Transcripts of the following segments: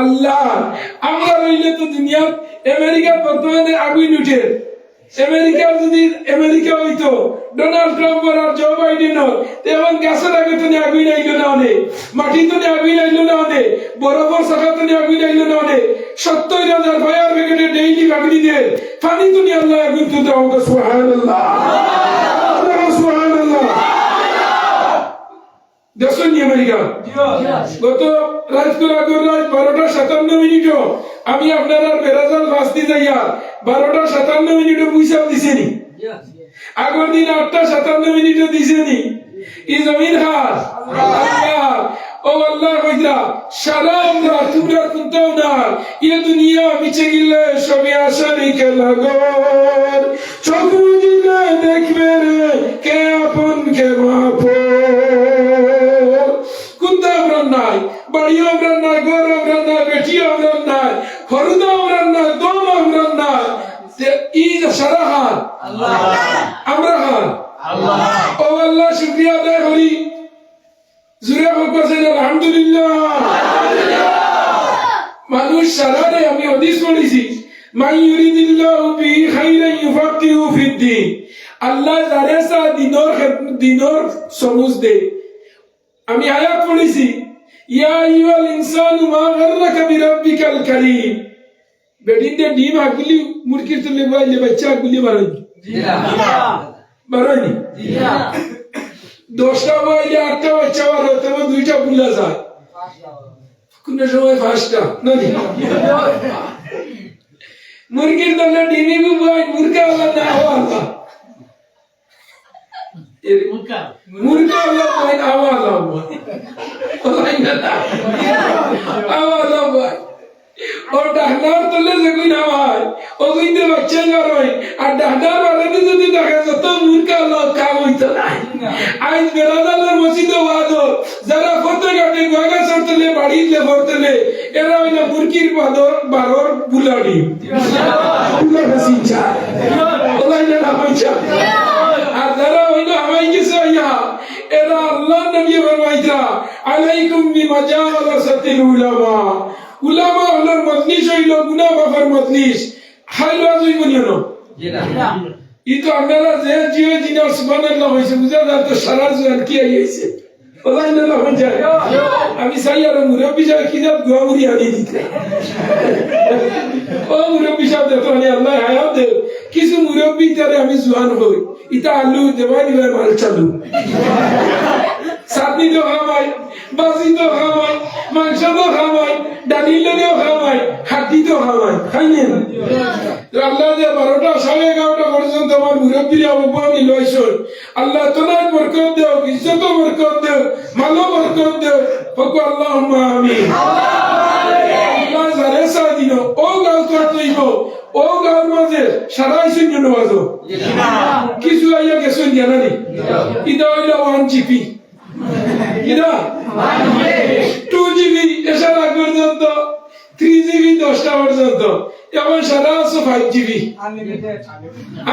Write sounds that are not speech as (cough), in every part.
আল্লাহ, আমরা রইলে তো দুনিয়াত আমেরিকা বর্তমানে আগুন উঠে। আমেরিকার যদি আমেরিকা হইতো, ডোনাল্ড ট্রাম্প আর জো বাইডেন তেমন গ্যাসের আগে তো আগুন আইলো না অনে মাটি তো আগুন আইলো না অনে বরফর শাখা তো আগুন আইলো না অনে সত্তর হাজার ফায়ার ব্রিগেডে ডেইলি দিয়ে পানি তো আল্লাহ আগুন তো দাও সুবহানাল্লাহ সুবহানাল্লাহ। দেখছেন আমেরিকা গত রাত করে বারোটা সাতান্ন মিনিটও আমি আপনার আর বেরাজাল বাঁচতে যাইয়া বারোটা সাতান্ন মিনিটও পয়সা দিছেনি। আগর দিন আটটা সাতান্ন মিনিটও দিছেনি। ই জমিন হার? ও আল্লাহ কইরা সারা আমরা তোমরা কোনটাও না ইয়ে দুনিয়া মিছে গিলে সবই আশারি কে লাগর দে আমি আয়াত পড়েছি ইয়া আইয়ুহাল ইনসানু মা গাররাকা বিরাব্বিকাল কারীম বেডিন দে ডিম আগুলি মুরকির তুলে বাইলে বাচ্চা আগুলি বারই বারই দশটা বাইলে আটটা বাচ্চা বার হতে হবে দুইটা বুলা যায় কোন সময় পাঁচটা নানি মুরগির দলে ডিমি বুবাই মুরগা আল্লাহ না হওয়া আল্লাহ পাই না হওয়া আল্লাহ ওলাই না হওয়া আল্লাহ পাই ও ডাহনার তলে যেগুন হয় ও কিন্তু বাচ্চা নরয় আর ডাহনার বাড়াতে যদি দেখা যত মুরগা আল্লাহ কাম হইতো না। আজ বেড়াদালের মসজিদ ওয়াদ যারা ফতে কাটে গোয়াগা সরতলে বাড়িতে ভরতলে এরা হইল মুরগির বাদর বারর বুলাড়ি। বুলা বেসিঞ্চা ওলাই না হইছা আর যারা হইল হামাই গেছে ইয়া এরা আল্লাহ নবী ফরমাইতা আলাইকুম বিমাজালাসাতিল উলামা। উলামা হলোর মজলিস হইল গুনাহ মাফের মজলিস। হাইলো জুই বনিও ই তো আপনারা যে জিও জিনা সুবহানাল্লাহ হইছে বুঝা যায় তো সারা জুয়ান কি আইছে। আমি চাই আর মুরব্বী যা কি যা গোয়া মুড়ি আনি দিতে। ও মুরব্বী সাহেব দেখো আল্লাহ হায়াত দে। কিছু মুরব্বী তারে আমি জুয়ান হই। ইতা আলু দেওয়া দিবার মাল চালু। চাটনি তো খাওয়াই বাজি তো খাওয়াই মাংস তো খাওয়াই ডালির লগেও খাওয়াই হাড্ডি তো খাওয়াই খাইনি তো আল্লাহ যে বারোটা সাড়ে এগারোটা পর্যন্ত আমার মুরব্বীর আহ্বানি লইছন আল্লাহ তোনার বরকত দেও ইজ্জত বরকত দেও মালো বরকত দেও। ফকু আল্লাহ আমি আল্লাহ যারে সা দিন ও গাও তোর তৈব ও গাওর মাঝে সারা আইসুন জন্য বাজো কিছু আইয়া গেছুন জানানি? ইদা হইল ওয়ান জিপি। টু জিবি এসার আগ পর্যন্ত থ্রি জিবি দশটা পর্যন্ত এবং সারা আছে five GB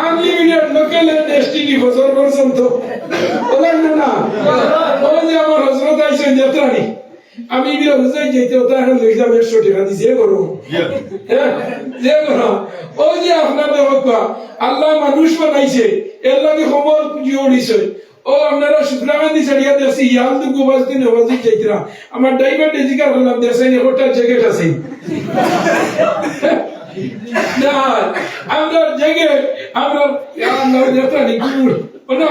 unlimited local STD বছর পর্যন্ত। বলেন না ও যে আমার হজরত আইসেন যাত্রানি আমি বি হুজাই যেতে ওটা এখন লই যাবে একশো টাকা দিয়ে যে করো হ্যাঁ যে করো ও যে আপনার দেখবা আল্লাহ মানুষ বানাইছে এর লাগে খবর জুড়িছে। ও আপনারা শুক্রাকান্দি ছাড়িয়া দেখছি ইয়াল তো গোবাজ দিন হবাজি যাইতরা আমার ড্রাইভার ডেজিকার হলাম দেখছেন হোটেল জ্যাকেট আছে না, আমরা জ্যাকেট আমরা আমরা যাত্রা নি গুড় ওনা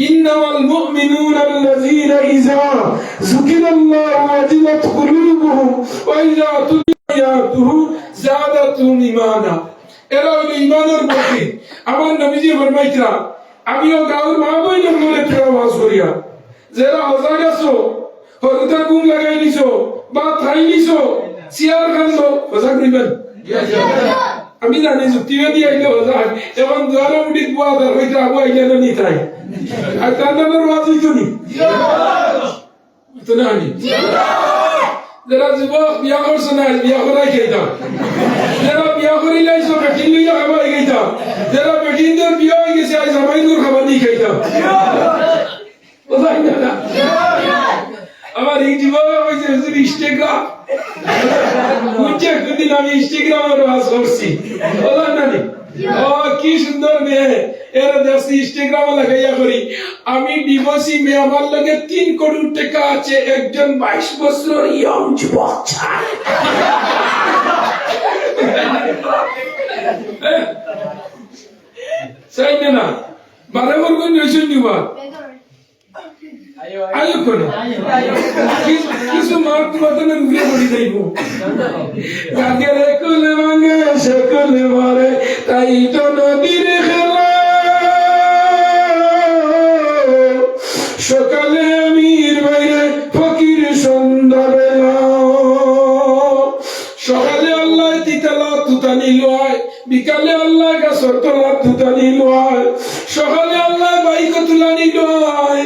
إنما المؤمنون الذين إذا ذكر الله وجلت قلوبهم وإذا تليت آياته زادتهم إيمانا এরা হইল ইমানের বলতি আমার নবীজি ফরমাইতরা আমিও গাঁওর মা বইনের মনে ফেরা ওয়াজ করিয়া যারা হজা গেছো হরুতা গুম লাগাই নিছো বা থাই নিছো চেয়ার খানলো হজা করিবেন আমি জানি যুক্তিও দিয়ে আইলে হজা এবং দুয়ারে মুড়িত বুয়া দার হইতে আবু আইলে না নি তাই আর তার নামের ওয়াজ হইতো নি তো না নি যারা যুবক বিয়া করছ না বিয়া করাই খাইতাম যারা বিয়া করি লাইছো বেটি লইয়া খাবাই খাইতাম যারা বেটিনদের বিয়া হয়ে গেছে আজ জামাইগুর খাবার দিয়ে খাইতাম কোথায় না না? আমার এই যুবক হয়েছে হুজুর ইনস্টাগ্রাম বুঝছে কি সুন্দর মেয়ে। এরা দেখছি ইনস্টাগ্রামে লাগাইয়া করি। আমি ডিভোর্সি মেয়ে, আমার লগে তিন কোটি টাকা আছে, একজন বাইশ বছর ইয়ং যুবক। চায় না। বারে বলবেন রয়েছেন নিবা আয়ো কিছু কিছু মার্ক মতনের পড়ি যাইব। গাগেরে কুলে ভাঙে, সকলে মারে তাই তো নদীর খেলা। সকালে আমির বাইরে ফকির সন্ধ্যা বেলা সকালে আল্লাহ তিতালা তুতানি লয় বিকালে আল্লাহ গাছর তলা তুতানি লয় সকালে আল্লাহ বাইক তুলানি লয়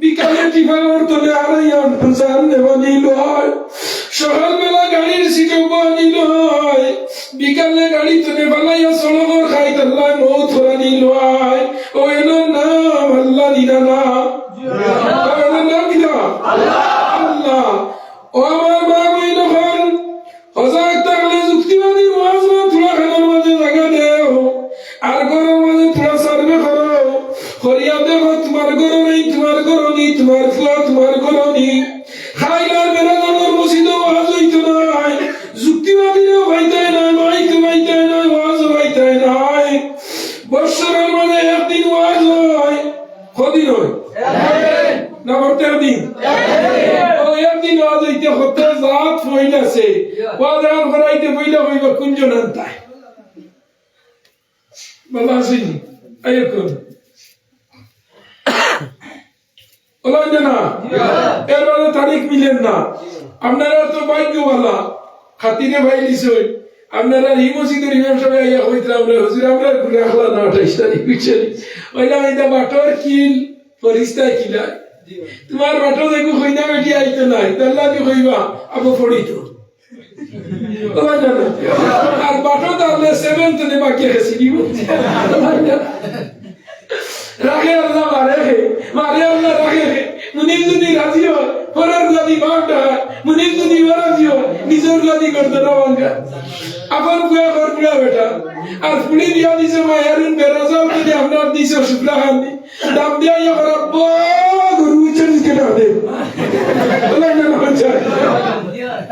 বিকালে টিফানোর তলে আড়াইয়ান ফুসান দেওয়ানি লয় সকালবেলা গাড়ির সিটে বানি লয় বিকালে গাড়ি তুলে বানাইয়া সড়কর খাই তাল্লাহ মৌ থরানি লয় ও এনো নাম, আল্লাহ দিনা না আল্লাহ আল্লাহ। ও ভাগ্যওয়ালা খাতিরে ভাই লিসই আপনারা এই মসজিদের রাখে আল্লাহ, মারে। মারে আল্লাহ, রাখে। হে মুনির যদি রাজি হয় রাজি হয়। নিজের গাদি করতে না ভাঙ্গা আবার কুয়া কর কুয়া বেটা। আর পুলি দিয়া দিছে মায়ারিন বেরাজাল যদি আপনার দিছে শুক্লা খান্দি। দাম দিয়া ইয়া করা গরু উচ্চারিত কেটে হবে বলে না না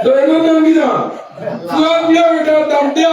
তো এমন নাম কি না কুয়া দিয়া বেটা, দাম দিয়া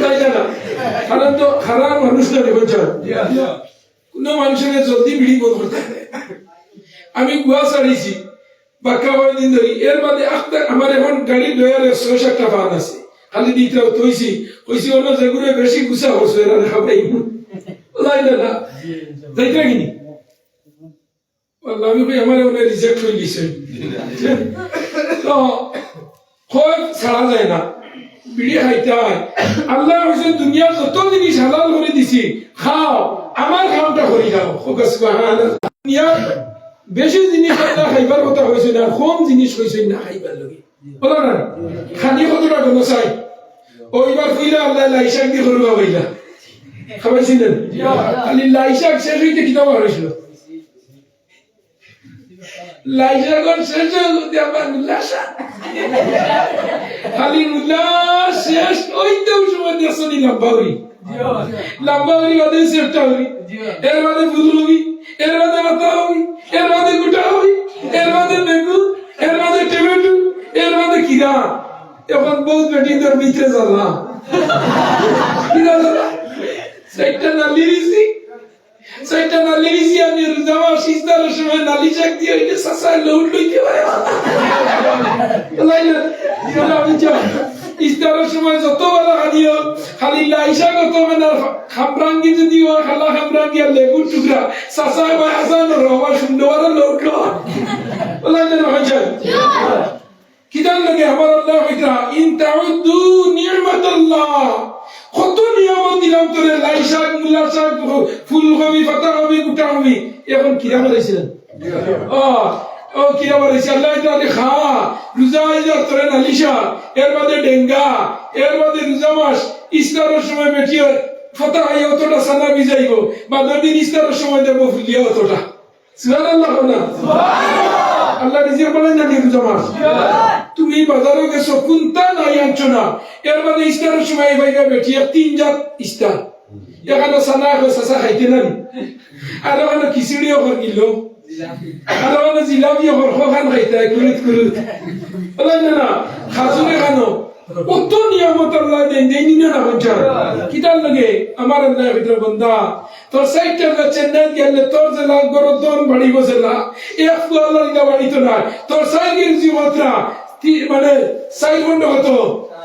তাই আমি ছাড়িছি, বাক্কা ধরি। এর বাদে আখতার আমার এখন গাড়ি ছয় সাতটা ফান আছে। খালি কইছি অন্য যেগুলো বেশি গুছা এরা খাবাই না। না যাইতে কিনি আমি আমার রিজেক্ট হয়ে গেছে হয়, ছাড়া যায় না। বিড়ি খাইতে হয়। আল্লাহ হচ্ছে দুনিয়ার যত জিনিস হালাল করে দিছি। খাও আমার খাওয়াটা করি ফোকাস দুনিয়ার বেশি জিনিস আল্লাহ খাইবার কথা হয়েছে না, কম জিনিস হয়েছে না খাইবার লগে। বলো না? খানি কতটা গণ চাই। ওইবার কইলা আল্লাহ লাইশাক দিয়ে করবা বইলা খাবাইছিলেন? খালি লাইশাক শেষ হইতে কিনা বার হয়েছিল লাইশাকর শেষ হইতে আমার উল্লাসা। খালি উল্লাস শেষ হইতে সময় দেশনি লম্বা হই লম্বা হই বাদে চেষ্টা হই এর বাদে ফুল হই এর বাদে মাথা হই এর বাদে গুটা হই এর বাদে বেগুন, এর বাদে টমেটো, এর বাদে কিরা। এখন বহুত বেটি তোর ভিতরে জ্বালা কিনা জ্বালা সাইডটা নালি দিছি সাইডটা নালি দিছি আমি রোজামা সিজদার সময় নালি চাক দিয়ে ওইটা সাসায় লউট লইতে পারে লাইনা দিলা আমি চাই ইস্তারের সময় যত বড় হাদিও খালি লাইসা কত মানে খামরাঙ্গি যদি হয় খালা খামরাঙ্গি আর লেবুর টুকরা সাসায় ভাই হাসান রহমান সুন্দর লউট লাইনা হয় চাই কিদার লাগে আমার আল্লাহ ইন তাউদ্দু নি'মাতাল্লাহ কত নিয়ামত দিলাম তোরে? লাই শাক, মূলা শাক, ফুলকপি পাতাকপি গোটা কপি এখন কিরা ও কিরা আল্লাহ তাআলা খা। রোজা আইজার তোরে নালিশা এর ডেঙ্গা এর বাদে রোজা মাস ইস্তারের সময় বেটিয়ে ফতা হাই অতটা সানা ভিজাইব বা দিন ইস্তারের সময় দেবো ফুলিয়া অতটা। সুবহানাল্লাহ না? আল্লাহ নিজে বলেন না নির্জমান রোজা তুমি বাজারে গেছো কোনটা নাই আনছো না এর মানে ইস্তারের সময় ভাইবা বেটিয়া তিন জাত ইস্তার এখানে সানা সাসা খাইতে না আর ওখানে খিচুড়িও কর গিল আর ওখানে জিলাপিও কর খান খাইতে কুরুত কুরুত না খাজুরে খানো। কত নিয়ামত আল্লাহ দেন দেনি না না বলছা কিতার লাগে? আমার আল্লাহ ভিতর বান্দা। তোর সাইডটা না চেন্নাই গেলে তোর যে লাল গরো দন বাড়ি বসেলা এক দিলা বাড়ি তো না। তোর সাইকেল জীবনটা মানে সাইকেল হতো।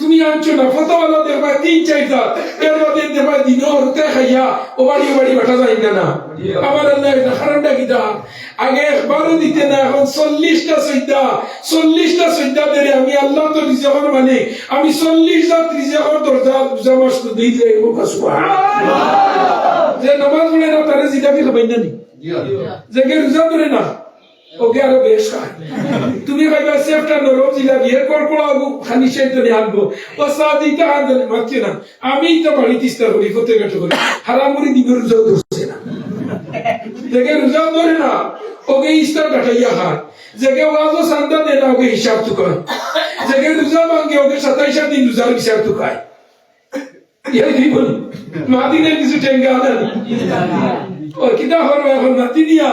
তুমি আনছো না ফতোয়ালা দেখবা তিন চারটা এর মধ্যে দেখবা দিন হরতে খাইয়া ও বাড়ি ও বাড়ি বাটা যায় না। আমার আল্লাহ এটা কারণটা কি দা আগে একবারও দিতে না এখন চল্লিশটা সৈদ্যা চল্লিশটা সৈদ্যা দেরে আমি আল্লাহ তো রিজেকর মানে আমি চল্লিশ জাত রিজেকর দরজা রোজা মাস তো দিই যে যে নামাজ পড়ে না তারে জিলাপি খাবাই না নি যে রোজা ধরে না ওকে আরও বেশ খায় তুমি খাইবা সেফটা নরম জিলাপি এর কড়কড়া আগু খানি সেদ্ধনে আনব। ও সাদিটা আনলে মারছে না। আমি তো বাড়ি তিস্তা করি ফতে কাটো করি। হারামুড়ি দিবে রোজাও ধরছে না। দেখে রোজা ধরে না। ওকে ইস্তার কাটাইয়া যেকে ওয়াজও সান্দা দে না, ওকে হিসাব তো কয়। যেকে রোজা ভাঙ্গে ওকে সাতাইশা দিন রোজার হিসাব তো খায় মাদিনের কিছু টেঙ্গা আনেন? ও কিতা হলো এখন নাতি দিয়া?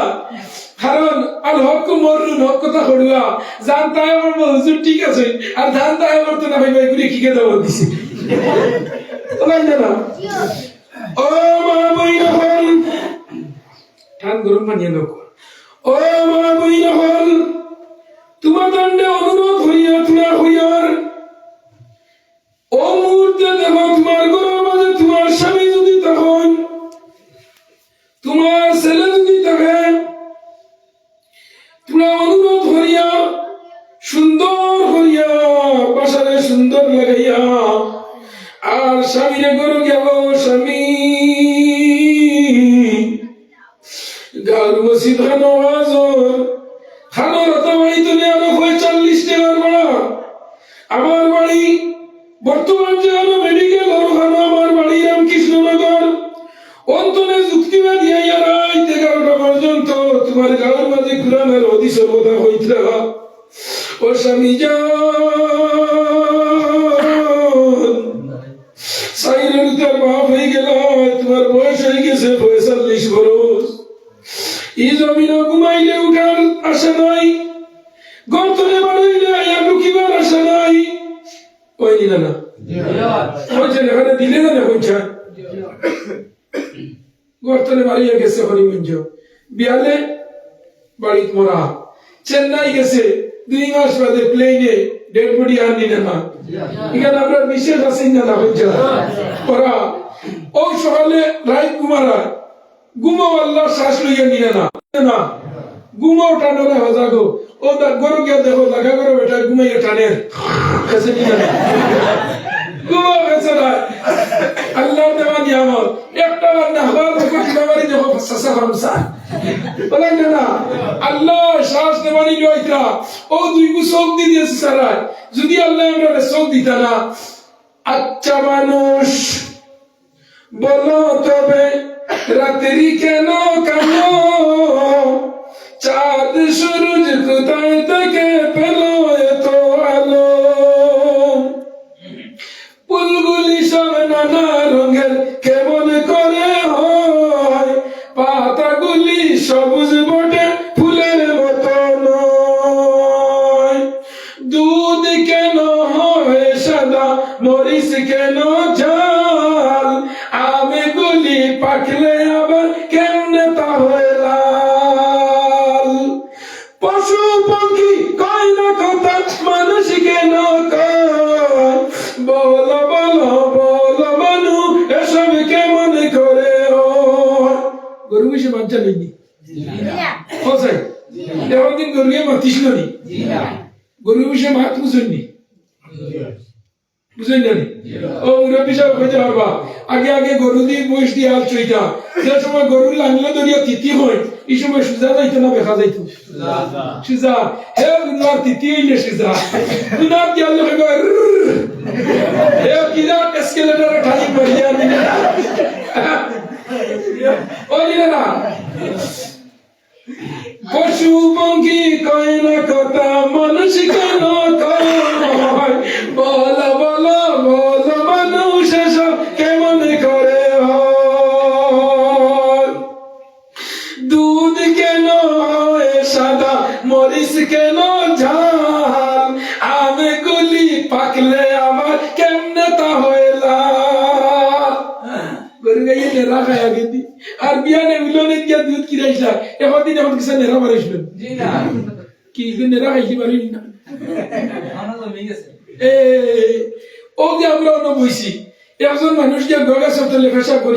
কারণ আল হক মরুন হক হড়ুয়া জান তাই আমার হুজুর ঠিক আছে, আর ধান তাই আমার তো না ভাই ভাই করে কি কেদা দিছি। না ও মা বই হল। ঠান গরম মানিয়ে লোক ও মা বই হল। তোমার দণ্ডে অনুরোধ গেছে পঁয়তাল্লিশ বরস। এই জমিন ঘুমাইলে উঠার আশা নাই গর্তনে বানাইলে আয়া লুকিবার আশা নাই। নিলা না? বলছেন এখানে দিলে না গর্তনে বাড়িয়ে গেছে হরিমঞ্জ বিয়ালে বাড়িত মরা। চেন্নাই গেছে দুই মাস বাদে প্লেনে ডেড বডি আনি না। এখানে আমরা বিশেষ আছেন না হচ্ছে ওরা ও সকালে রাইত কুমারা ঘুমাও আল্লাহ শ্বাস লইয়া নিয়ে না। না, ঘুমাও টানো না হজা গো। ও দা গরু গিয়া দেখো, লাগা করো বেটা ঘুমাইয়া টানের কাছে নিয়ে না? ঘুমাও কাছে না। আল্লাহ দেওয়া নিয়ামত। একটা বার না হওয়ার দেখো কিনাবারি দেখো সাসা হামসা বলেন না না। আল্লাহ শ্বাস দেওয়ানি লইতরা ও দুই গু দিয়েছে সারা যদি আল্লাহ আমরা চোখ দিতা না আচ্ছা মানুষ বলো তবে রাত্রি কেন কেন চাঁদ সূরজ কোথায় থেকে পেল এত আলো? ফুলগুলি সব নানা রঙের কেমন কেমনে তা হয় লাল। পশু পাখি কয় না কথা মানুষ কেন কয় বলো বলো বলো মানু এসব কেমন করে হয় গরু বেশি বাচ্চা নেই এখন দিন গরু মাতিস নি গরু বেশি মাত বুঝুননি? বুঝলেন জানি ও মুরব্বী সাহেব পারবা? আগে আগে গরু দিয়ে বয়স দিয়ে হাল চইতা। যে সময় গরু লাংলে দরিয়া তিতি হয়, এই সময় সুজা যাইতো না দেখা যাইতো। সুজা, হে তিতি হইলে সুজা। হে এসকেলেটর ঠাই নিলে না পশু পঙ্খী কয় না কথা, মানুষ কেন কয়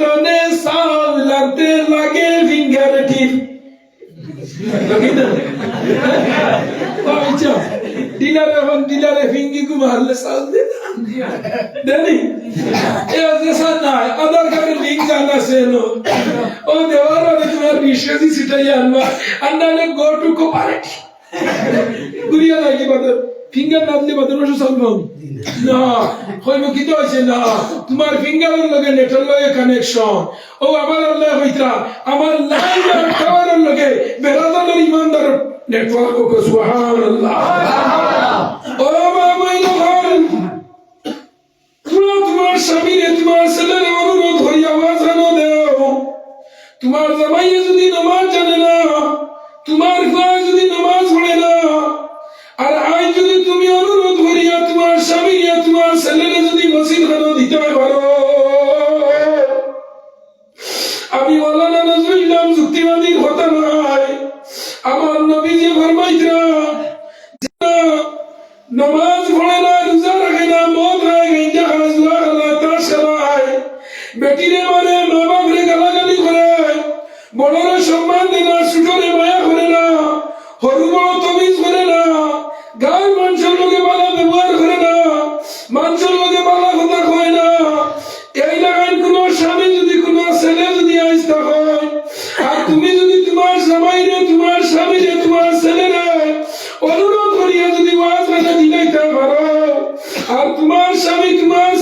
ডিলার তনে সামলাতে লাগে ফিঙ্গার টিপ ডিলারে এখন ডিলারে ফিঙ্গি কু মারলে সাল দে দেনি? যে সাল নাই, আধার কার্ডের লিংক জানা সেনো ও দেওয়ার আগে তোমার বিশ্বজি সিটাই আনবা। আন্নালে গো টু কোপারেটি গুরিয়া লাগি বাদর। ফিঙ্গার না দিলে বাদর রসু পাও না হইব কি তো আছে না তোমার ফিঙ্গারের লগে নেটের লগে কানেকশন ও আমার আল্লাহ হইতরা আমার লাইন টাওয়ারের লগে ইমানদার নেটওয়ার্ক কো সুবহানাল্লাহ ও তোমরা তোমার স্বামীরে তোমার ছেলের অনুরোধ হই আওয়াজ দেও তোমার জামাইয়ে যদি নামাজ জানে না তোমার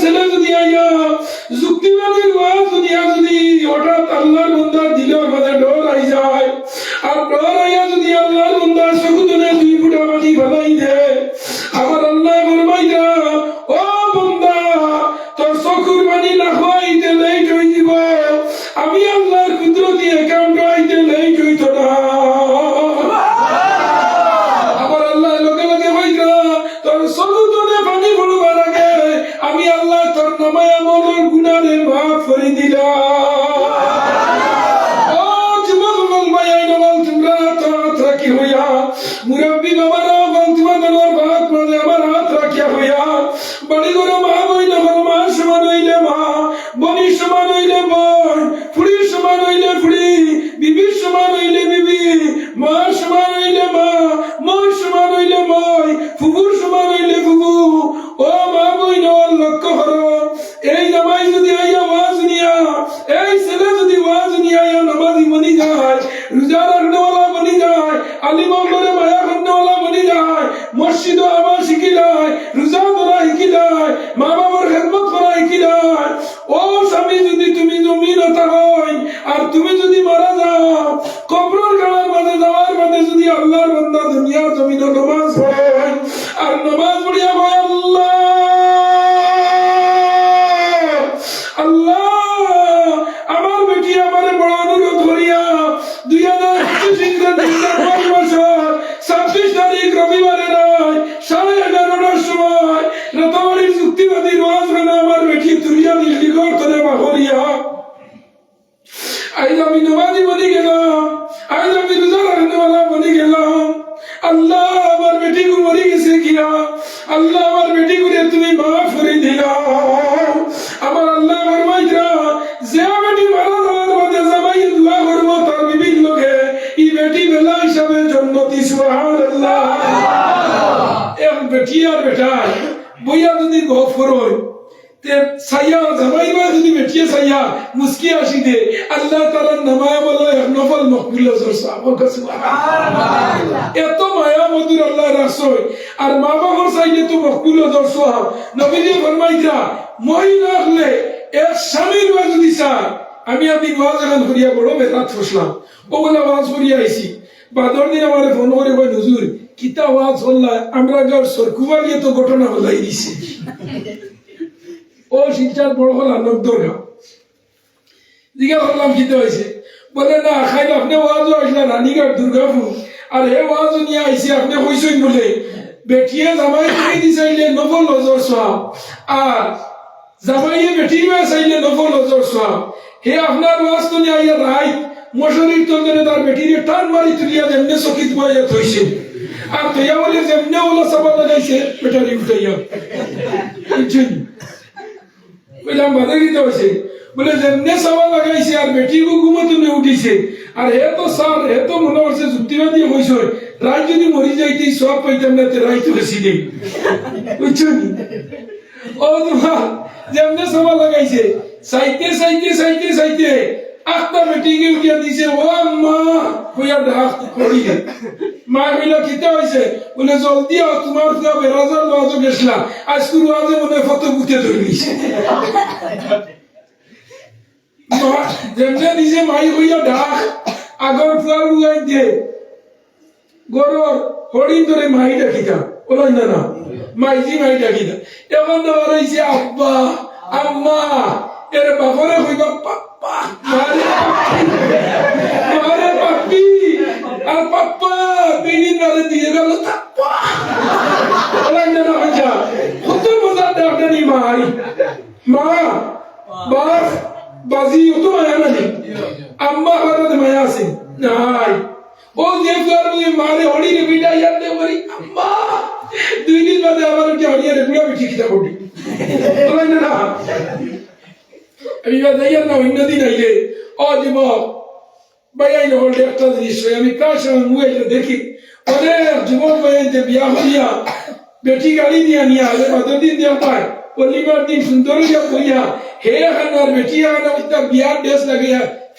Jerusalem. বাড়ি করে সাইয়া মুস্কি আসি দে। আল্লাহ তাআলা নামায় বলো এক নফল মকবুল হজর এত মায়া মধুর আল্লাহ রাসয় আর মা বাবার চাইলে তো মকবুল সাহাব। নবীজি ফরমাইতা মই না হলে এক স্বামীর বা যদি আমি আপনি ওয়াজ এখন করিয়া বড় বেতাত ফসলাম ওগুলা ওয়াজ করিয়া আইছি। বাদর দিন আমার ফোন করে কই নজুর কিতা ওয়াজ হল্লা? আমরা গাঁর সরকুবা গিয়ে তো ঘটনা হলাই দিছে। (laughs) ও শিলচার বড় হল আনন্দর গাঁও। জিজ্ঞা করলাম কিতে হয়েছে। বলে, না, খাইলে আপনি ওয়াজও আসলা রানীঘাট দুর্গাপুর। আর হে ওয়াজও নিয়ে আইসি আপনি কইসই বলে? বেটিয়ে জামাই করে দিছাইলে নফল হজর সব আর জামাইয়ে বেটির মেয়ে চাইলে নফল হজর সব হে আপনার ওয়াজ তো নিয়ে আইয়া রাই মশারির তন্দরে তার বেটিরে টান মারি তুলিয়া যেমনে চকিত বইয়া থইছে। আর তৈয়া বলে যেমনে ওলা সাবা লাগাইছে, বেটারি উঠাইয়া। বুঝছেন? বললাম বাধা দিতে হয়েছে বলে যেমনে সাবা লাগাইছে আর বেটি ঘুমো তুমি উঠিছে। আর হে তো স্যার হে তো মনে করছে যুক্তিবাদী হয়েছে রায় যদি মরি যাইতে সব পাইতাম না, তে রায় তো বেশি নেই বুঝছ নি? ও তোমার লাগাইছে। সাইতে সাইতে সাইতে সাইতে কে দিছে। ও মা কইয়া ডাক করি। মা কইলা কিতা হয়েছে বলে, জলদি আও, তোমার পুরা বেরাজার গেছলা আজকে রোয়াজে মনে ফটো বুতে ধরিছে। মা- যেমনে নিজে মাই হইয়া ডাক আগর ফুয়ার উগাই দিয়ে। গরর হরিণ ধরে মাই ডাকিতা। ওলাই না না মাইজি মাই ডাকিতা। এখন তো হইছে আব্বা, আম্মা এর বাপরে কইবা পাপ্পা পাপ্পি আর পাপ্পা বিনি নারে দিয়ে গেল তাপ্পা ওলাই না না হইছা কত মজার ডাকনি মাই, মা বাস বাজি তো মায়া নানি আম্মা হারাতে মায়া আছে নাই ও যে ফুয়ার ওই মারে হড়ি রে বিটা ইয়াতে মরি আম্মা দুই দিন বাদে আমার কি হড়িয়া রে গুড়া বিঠি খিতা বডি তোলাই না না আমি বাদে ইয়ার না অন্য দিন আইলে ও ভাই আইলে হলডে একটা জিনিস আমি প্রায় সময় মোবাইলে দেখি অনেক যুবক ভাইতে বিয়া হইয়া বেটি গাড়ি নিয়ে নিয়ে আলে বাদর দিন দিয়া পায় পল্লিবার দিন সুন্দর হইয়া কইয়া হে এখন আর বেটি এখন ওইটা বিয়ার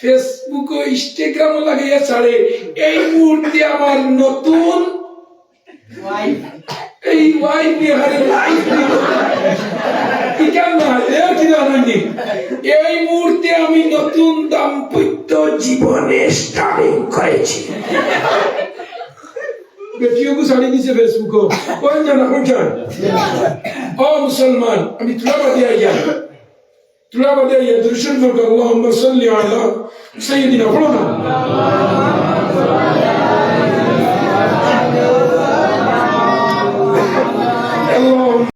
ফেসবুক ও ইনস্টাগ্রাম লাগাইয়া ছাড়ে। এই মুহূর্তে আমার নতুন এই ওয়াইফ নিয়ে হারে লাইফ এই মুহূর্তে আমি নতুন দাম্পত্য জীবনে স্টার্টিং করেছি। বেটিওকে শাড়ি দিছে ফেসবুকও ওই জানা উঠান ও মুসলমান আমি তুলাবাদী আইয়া তুলাবাদী আইয়া দৃশ্যন করব আল্লাহ সাল্লি আলা সাইয়্যিদিনা পড়ো না